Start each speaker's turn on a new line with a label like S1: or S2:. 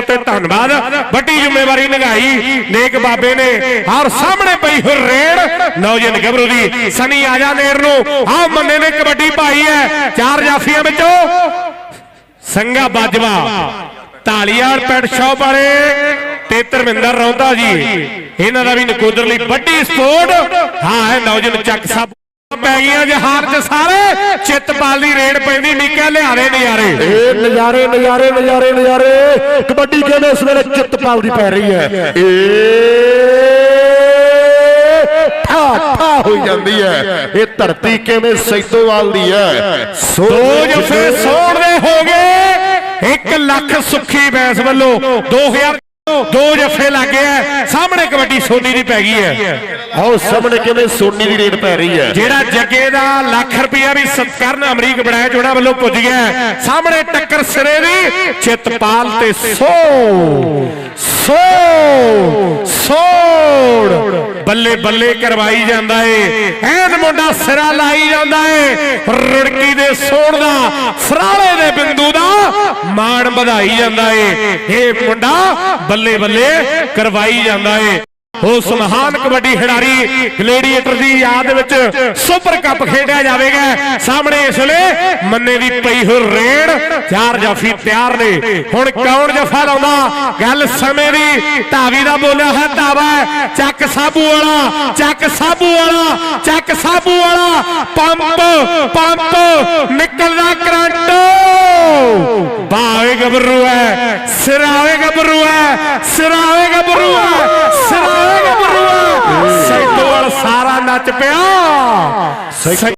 S1: ਤੌਰ ਤੇ ਧੰਨਵਾਦ। ਵੱਡੀ ਜ਼ਿੰਮੇਵਾਰੀ ਨਿਭਾਈ। ਨੇਕ ਬਾਬੇ ਨੇ। ਔਰ ਸਾਹਮਣੇ ਪਈ ਹੋਈ ਰੇਡ ਨੌਜਵਾਨ ਗੱਭਰੂ ਦੀ ਸਨੀ ਆਜਾ ਨੇਰ ਨੂੰ। ਆਹ ਮੰਨੇ ਨੇ ਕਬੱਡੀ ਪਾਈ ਹੈ। ਚਾਰ ਜਾਫੀਆਂ ਵਿੱਚੋਂ ਸੰਗਾ ਬਾਜਵਾ। ਢਾਲੀਵਾਲ ਪੈਟ ਸ਼ਾਪ ਵਾਲੇ ਤੇ ਧਰਮਿੰਦਰ ਰੌਂਦਾ ਜੀ। ਇਹਨਾਂ ਦਾ ਵੀ ਨਕੋਦਰ ਲਈ ਵੱਡੀ ਸਪੋਰਟ। ਹਾਂ ਹੈ ਨੌਜਵਾਨ ਚੱਕ ਸਾਹਿਬ ਪੈ ਗਈਆਂ ਜਹਾਰ ਚ ਸਾਰੇ ਚਿੱਤਪਾਲ ਦੀ ਰੇਡ ਪੈਂਦੀ ਨਿੱਕਾ ਲਿਆਰੇ ਨਜ਼ਾਰੇ।
S2: ਇਹ ਨਜ਼ਾਰੇ ਨਜ਼ਾਰੇ ਨਜ਼ਾਰੇ ਨਜ਼ਾਰੇ। ਕਬੱਡੀ ਕਹਿੰਦੇ ਇਸ ਵੇਲੇ ਚਿੱਤਪਾਲ ਦੀ ਪੈ ਰਹੀ ਹੈ? ਇਹ ਠਾ ਠਾ ਹੋਈ ਜਾਂਦੀ ਹੈ। ਇਹ ਧਰਤੀ ਕਿਵੇਂ ਸੈਦੋਵਾਲ ਦੀ ਹੈ? ਸੋ
S1: ਦੋ ਜਫੇ ਸੋੜਦੇ ਹੋ ਗਏ। 1 ਲੱਖ ਸੁੱਖੀ ਬੈਸ ਵੱਲੋਂ 2000 ਦੋ ਜਫੇ ਲੱਗੇ ਆ ਸਾਹਮਣੇ ਕਬੱਡੀ ਸੋਨੀ ਦੀ ਪੈ ਗਈ ਹੈ।
S2: ਆਓ ਸਾਹਮਣੇ ਕਿਵੇਂ ਸੋਨੀ ਦੀ ਰੇਟ ਪੈ ਰਹੀ ਹੈ।
S1: ਜਿਹੜਾ ਜੱਗੇ ਦਾ ਲੱਖ ਰੁਪਇਆ ਵੀ ਸਤਕਰਨ ਅਮਰੀਕ ਬਣਾਇਆ ਜੋੜਾ ਵੱਲੋਂ ਪੁੱਜ ਗਿਆ ਸਾਹਮਣੇ ਟੱਕਰ ਸਿਰੇ ਦੀ, ਚਿਤਪਾਲ ਤੇ ਸੋ ਸੋ ਸੋੜ। ਬੱਲੇ ਬੱਲੇ ਕਰਵਾਈ ਜਾਂਦਾ ਏ, ਐਨ ਮੁੰਡਾ ਸਿਰਾ ਲਾਈ ਜਾਂਦਾ ਏ, ਰੁੜਕੀ ਦੇ ਸੋੜ ਦਾ, ਫਰਾਲੇ ਦੇ ਬਿੰਦੂ ਦਾ ਮਾਣ ਵਧਾਈ ਜਾਂਦਾ ਏ। ਇਹ ਮੁੰਡਾ ਬੱਲੇ ਬੱਲੇ ਕਰਵਾਈ ਜਾਂਦਾ ਏ। ਉਸ ਮਹਾਨ ਕਬੱਡੀ ਖਿਡਾਰੀ, ਗਲੇਡੀਏਟਰ ਦੀ ਯਾਦ ਵਿੱਚ ਸੁਪਰ ਕੱਪ ਖੇਡਿਆ ਜਾਵੇਗਾ। ਸਾਹਮਣੇ ਇਸ ਵੇਲੇ ਮੰਨੇ ਦੀ ਪਈ ਹੋਈ ਰੇਡ, ਚਾਰ ਜਾਫੀ ਤਿਆਰ ਨੇ। ਹੁਣ ਕੌਣ ਜਫਾ ਲਾਉਂਦਾ? ਗੱਲ ਸਮੇਂ ਦੀ। ਧਾਵੀ ਦਾ ਬੋਲਿਆ ਹੈ ਧਾਵਾ ਚੱਕ ਸਾਬੂ ਵਾਲਾ, ਚੱਕ ਸਾਬੂ ਵਾਲਾ, ਚੱਕ ਸਾਬੂ ਵਾਲਾ। ਪੰਪ ਪੰਪ, ਨਿਕਲਦਾ ਕਰੰਟ। ਬਾਵੇ ਗੱਭਰੂ ਹੈ, ਸਿਰਾਵੇ ਗੱਭਰੂ ਹੈ, ਸਿਰਾਵੇ ਗੱਭਰੂ ਹੈ। ਨੱਚ ਪਿਆ।